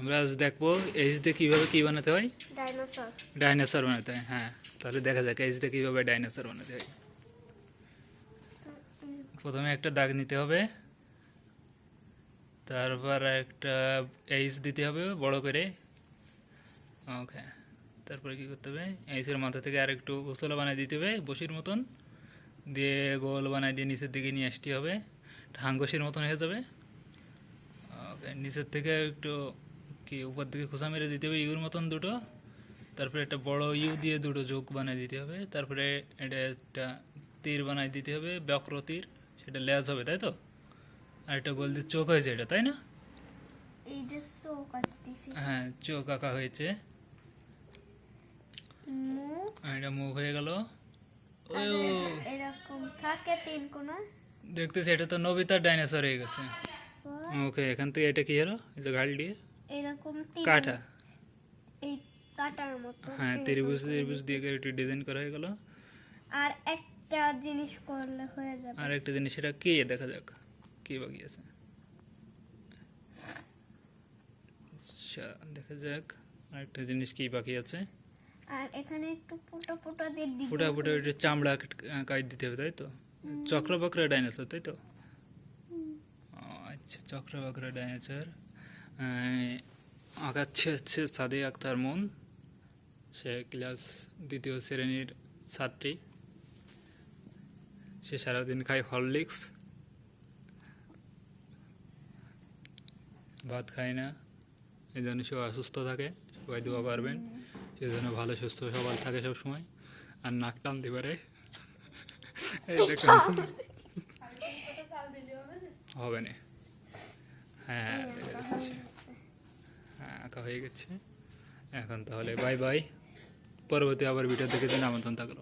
আমরা আজ দেখব এইচ দিয়ে কীভাবে কী বানাতে হয়? ডাইনোসর ডাইনোসর বানাতে হয় হ্যাঁ। তাহলে দেখা যাক এইচ দিয়ে কীভাবে ডাইনোসর বানাতে হয়। প্রথমে একটা দাগ নিতে হবে তারপর একটা এইচ দিতে হবে বড় করে। ওকে তারপরে কী করতে হবে? এইচের মাথা থেকে আর একটু উসলা বানিয়ে দিতে হবে বসির মতন। দিয়ে গোল বানাই দিয়ে নিচের দিকে নিয়ে আসতে হবে। হাঙ্গসির মতন হয়ে যাবে। ওকে নিচের থেকে একটু কি উপর দিকে খোসা মেরে দিতে হবে ইউর মতন দুটো। তারপরে একটা বড় ইউ দিয়ে দুটো যোগ বানিয়ে দিতে হবে। তারপরে এটা একটা তীর বানিয়ে দিতে হবে বক্র তীর সেটা লেজ হবে তাই তো? আর একটা গোল দিয়ে চোখ হয়েছে এটা তাই না? হ্যাঁ চোখ আঁকা হয়েছে। আর এটা মুখ হয়ে গেল। আর এরকম থাকে তিন কোনা দেখতেছি এটা তো নবিতার ডাইনোসর হয়ে গেছে। ওকে এখান থেকে এটা কি হলো? এই যে গাল দিয়ে। এরকম কাঠা এই কাটার মতো। হ্যাঁ ত্রিভুজ ত্রিভুজ দিয়ে একটু ডিজাইন করা হয়ে গেল। আর একটা জিনিস করলে হয়ে যাবে। আর একটা জিনিস সেটা কি? দেখা যাক কি বাকি আছে? আচ্ছা দেখা যাক আরেকটা জিনিস কি বাকি আছে? আর এখানে একটু ফুটো ফুটো দিয়ে দিতে ফুটা ফুটা একটু চামড়া কাট দিতে হবে তাই তো? চক্র বক্র ডাইনোসর তাই তো? আচ্ছা চক্র বক্র ডাইনোসর আঁকাচ্ছে হচ্ছে সাদে আক্তার মন সে ক্লাস দ্বিতীয় শ্রেণির ছাত্রী। সে সারাদিন খায় হরলিক্স। ভাত খায় না। এই জন্য সে অসুস্থ থাকে। সবাই দোয়া করবেন। সেজন্য ভালো সুস্থ সবল থাকে সব সময় আর নাক টানতে পারে হবে না। হ্যাঁ দেখা যাচ্ছে। হ্যাঁ আঁকা হয়ে গেছে। এখন তাহলে বাই বাই পরবর্তী আবার ভিডিও দেখে দিন আমন্ত্রণ থাকল।